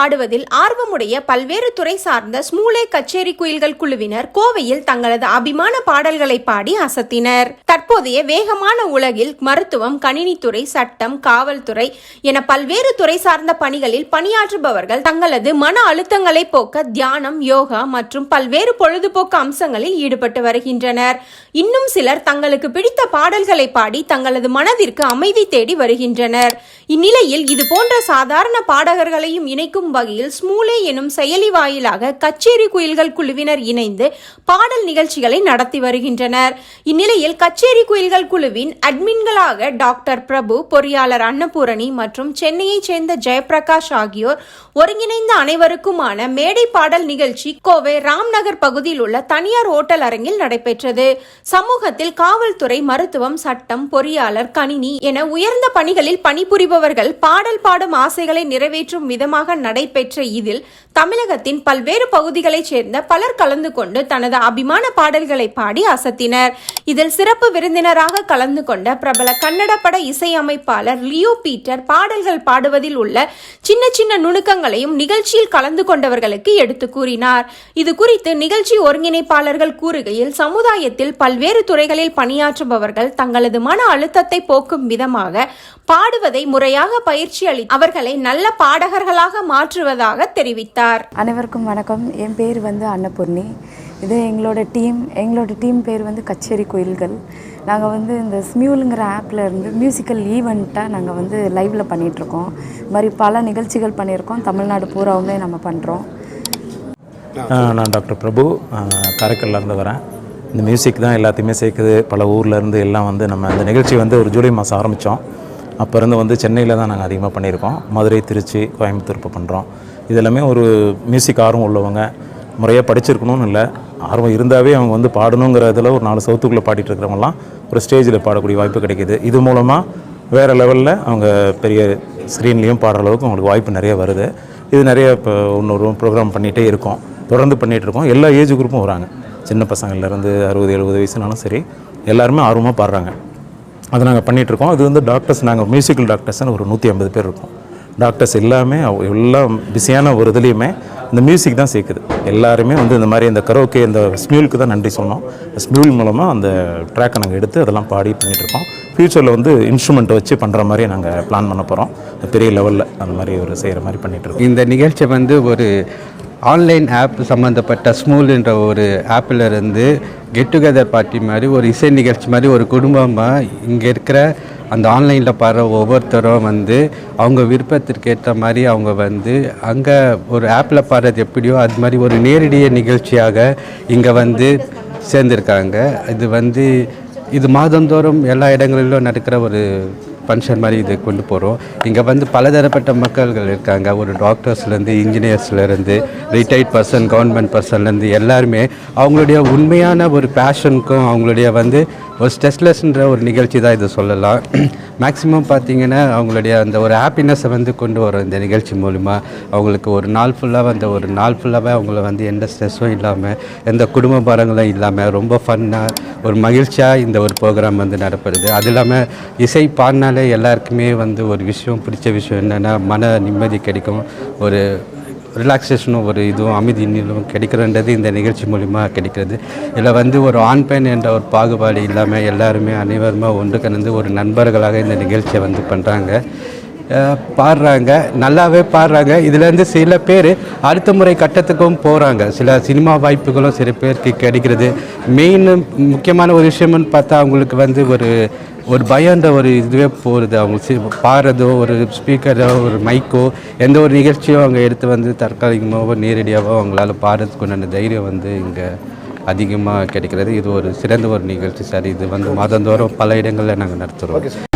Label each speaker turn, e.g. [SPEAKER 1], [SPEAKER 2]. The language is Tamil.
[SPEAKER 1] பாடுவதில் ஆர்வமுடைய பல்வேறு துறை சார்ந்த ஸ்மூலே கச்சேரி குயில்கள் குழுவினர் கோவையில் தங்களது அபிமான பாடல்களை பாடி அசத்தினர். தற்போதைய வேகமான உலகில் மருத்துவம் கணினித்துறை சட்டம் காவல்துறை என பல்வேறு துறை சார்ந்த பணிகளில் பணியாற்றுபவர்கள் தங்களது மன அழுத்தங்களை போக்க தியானம் யோகா மற்றும் பல்வேறு பொழுதுபோக்கு அம்சங்களில் ஈடுபட்டு வருகின்றனர். இன்னும் சிலர் தங்களுக்கு பிடித்த பாடல்களை பாடி தங்களது மனதிற்கு அமைதி தேடி வருகின்றனர். இந்நிலையில் இது போன்ற சாதாரண பாடகர்களையும் இணைக்கும் வகையில் ஸ்மூலே எனும் செயலி வாயிலாக கச்சேரி குயில்கள் குழுவினர் இணைந்து பாடல் நிகழ்ச்சிகளை நடத்தி வருகின்றனர். இந்நிலையில் கச்சேரி குயில்கள் குழுவின் அட்மின்களாக டாக்டர் பிரபு பொறியாளர் அன்னபூரணி மற்றும் சென்னையைச் சேர்ந்த ஜெயபிரகாஷ் ஆகியோர் ஒருங்கிணைந்த அனைவருக்குமான மேடை பாடல் நிகழ்ச்சி கோவை ராம்நகர் பகுதியில் உள்ள தனியார் ஓட்டல் அரங்கில் நடைபெற்றது. சமூகத்தில் காவல்துறை மருத்துவம் சட்டம் பொறியாளர் கணினி என உயர்ந்த பணிகளில் பணிபுரிபவர்கள் பாடல் பாடும் ஆசைகளை நிறைவேற்றும் விதமாக நடை நடைபெற்ற இதில் தமிழகத்தின் பல்வேறு பகுதிகளைச் சேர்ந்த பலர் கலந்து கொண்டு தனது அபிமான பாடல்களை பாடி அசத்தினர். இதில் சிறப்பு விருந்தினராக கலந்து கொண்ட பிரபல கன்னட பட இசையமைப்பாளர் லியோ பீட்டர் பாடல்கள் பாடுவதில் உள்ள சின்ன சின்ன நுணுக்கங்களையும் நிகழ்ச்சியில் கலந்து கொண்டவர்களுக்கு எடுத்து கூறினார். இது குறித்து நிகழ்ச்சி ஒருங்கிணைப்பாளர்கள் கூறுகையில் சமுதாயத்தில் பல்வேறு துறைகளில் பணியாற்றுபவர்கள் தங்களது மன அழுத்தத்தை போக்கும் விதமாக பாடுவதை முறையாக பயிற்சி அளி அவர்களை நல்ல பாடகர்களாக மாற்றுவதாக தெரிவித்தார்.
[SPEAKER 2] அனைவருக்கும் வணக்கம். என் பேர் வந்து அன்னபூர்ணி. இது எங்களோட டீம் எங்களோட டீம் பேர் வந்து கச்சேரி கோயில்கள். நாங்கள் வந்து இந்த ஸ்மியூலுங்கிற ஆப்பில் இருந்து மியூசிக்கல் ஈவெண்ட்டாக நாங்கள் வந்து லைவில் பண்ணிகிட்ருக்கோம் இது மாதிரி பல நிகழ்ச்சிகள் பண்ணியிருக்கோம். தமிழ்நாடு பூராவுமே நம்ம பண்ணுறோம்
[SPEAKER 3] நான் டாக்டர் பிரபு. காரைக்கால்லேருந்து வரேன். இந்த மியூசிக் தான் எல்லாத்தையுமே சேர்க்குது. பல ஊர்ல இருந்து எல்லாம் வந்து நம்ம இந்த நிகழ்ச்சி வந்து ஒரு ஜூலை மாதம் ஆரம்பித்தோம் அப்போ இருந்து வந்து சென்னையில் தான் நாங்கள் அதிகமாக பண்ணியிருக்கோம். மதுரை திருச்சி கோயம்புத்தூர் இப்போ பண்ணுறோம் இது எல்லாமே ஒரு மியூசிக் ஆர்வம் உள்ளவங்க. முறையாக படிச்சிருக்கணும்னு இல்லை. ஆர்வம் இருந்தாவே அவங்க வந்து பாடணுங்கிறதுல ஒரு நாலு சவுத்துக்குள்ளே பாடிட்டு இருக்கிறவங்கலாம் ஒரு ஸ்டேஜில் பாடக்கூடிய வாய்ப்பு கிடைக்கிது. இது மூலமாக வேறு லெவலில் அவங்க பெரிய ஸ்க்ரீன்லேயும் பாடுற அளவுக்கு அவங்களுக்கு வாய்ப்பு நிறைய வருது. இது நிறைய இப்போ இன்னொரு ப்ரோக்ராம் பண்ணிகிட்டே இருக்கோம். தொடர்ந்து பண்ணிகிட்டு இருக்கோம். எல்லா ஏஜ் குரூப்பும் வராங்க. சின்ன பசங்கள்லேருந்து அறுபது எழுபது வயசுனாலும் சரி எல்லாருமே ஆர்வமாக பாடுறாங்க. அதை நாங்கள் பண்ணிகிட்ருக்கோம் அது வந்து டாக்டர்ஸ் நாங்கள் மியூசிக்கல் டாக்டர்ஸ்னு ஒரு நூற்றி ஐம்பது பேர் இருக்கோம். டாக்டர்ஸ் எல்லாமே எல்லாம் எல்லா பிஸியான ஒரு இதுலேயுமே இந்த மியூசிக் தான் சேர்க்குது. எல்லாருமே வந்து இந்த மாதிரி இந்த கரோக்கே இந்த ஸ்மியூலுக்கு தான் நன்றி சொன்னோம். ஸ்மியூல் மூலமாக அந்த ட்ராக்கை நாங்கள் எடுத்து அதெல்லாம் பாடி பண்ணிகிட்ருக்கோம் ஃப்யூச்சரில் வந்து இன்ஸ்ட்ருமெண்ட் வச்சு பண்ணுற மாதிரி நாங்கள் பிளான் பண்ண போகிறோம் பெரிய லெவலில் அந்த மாதிரி ஒரு செய்கிற மாதிரி பண்ணிகிட்ருக்கோம்
[SPEAKER 4] இந்த நிகழ்ச்சி வந்து ஒரு ஆன்லைன் ஆப் சம்மந்தப்பட்ட ஸ்மூல் என்ற ஒரு ஆப்பில் இருந்து கெட் டுகெதர் பார்ட்டி மாதிரி ஒரு இசை நிகழ்ச்சி மாதிரி ஒரு குடும்பமாக இங்கே இருக்கிற அந்த ஆன்லைனில் பாடுற ஒவ்வொருத்தரும் வந்து அவங்க விருப்பத்திற்கு ஏற்ற மாதிரி அவங்க வந்து அங்கே ஒரு ஆப்பில் பாடுறது எப்படியோ அது மாதிரி ஒரு நேரடிய நிகழ்ச்சியாக இங்கே வந்து சேர்ந்துருக்காங்க. இது வந்து இது மாதந்தோறும் எல்லா இடங்களிலும் நடக்கிற ஒரு ஃபங்க்ஷன் மாதிரி இது கொண்டு போகிறோம் இங்கே வந்து பலதரப்பட்ட மக்கள்கள் இருக்காங்க. ஒரு டாக்டர்ஸ்லேருந்து இன்ஜினியர்ஸ்லேருந்து ரிட்டையர்ட் பர்சன் கவர்மெண்ட் பர்சன்லேருந்து எல்லாருமே அவங்களுடைய உண்மையான ஒரு பேஷனுக்கும் அவங்களுடைய வந்து ஒரு ஸ்ட்ரெஸ்லெஸ்ன்ற ஒரு நிகழ்ச்சி தான் இது சொல்லலாம். மேக்ஸிமம் பார்த்தீங்கன்னா அவங்களுடைய அந்த ஒரு ஹாப்பினஸ்ஸை வந்து கொண்டு வரும் இந்த நிகழ்ச்சி மூலிமா அவங்களுக்கு ஒரு நாள் ஃபுல்லாக அந்த ஒரு நாள் ஃபுல்லாகவே அவங்கள வந்து எந்த ஸ்ட்ரெஸ்ஸும் இல்லாமல் எந்த குடும்ப பாரங்களும் இல்லாமல் ரொம்ப ஃபன்னாக ஒரு மகிழ்ச்சியாக இந்த ஒரு ப்ரோக்ராம் வந்து நடப்படுது அது இல்லாமல் இசை அதனால் எல்லாருக்குமே வந்து ஒரு விஷயம் பிடிச்ச விஷயம் என்னென்னா மன நிம்மதி கிடைக்கும். ஒரு ரிலாக்ஸேஷனும் ஒரு இதுவும் அமைதி நீளும் கிடைக்கிறன்றது இந்த நிகழ்ச்சி மூலிமா கிடைக்கிறது. இதில் வந்து ஒரு ஆண் பெண் என்ற ஒரு பாகுபாடு இல்லாமல் எல்லாருமே அனைவருமே ஒன்று கலந்து ஒரு நண்பர்களாக இந்த நிகழ்ச்சியை வந்து பண்ணுறாங்க பாடுறாங்க. நல்லாவே பாடுறாங்க. இதுலேருந்து சில பேர் அடுத்த முறை கட்டத்துக்கும் போகிறாங்க சில சினிமா வாய்ப்புகளும் சில பேருக்கு கிடைக்கிறது. மெயின் முக்கியமான ஒரு விஷயம்னு பார்த்தா அவங்களுக்கு வந்து ஒரு ஒரு பயன்ற ஒரு இதுவே போகிறது அவங்க சி பாடுறதோ ஒரு ஸ்பீக்கரோ ஒரு மைக்கோ எந்த ஒரு நிகழ்ச்சியோ அவங்க எடுத்து வந்து தற்காலிகமாகவோ நேரடியாகவோ அவங்களால பாடுறதுக்கு உண்டான தைரியம் வந்து இங்கே அதிகமாக கிடைக்கிறது. இது ஒரு சிறந்த ஒரு நிகழ்ச்சி சார். இது வந்து மாதந்தோறும் பல இடங்களில் நாங்கள் நடத்துகிறோம்.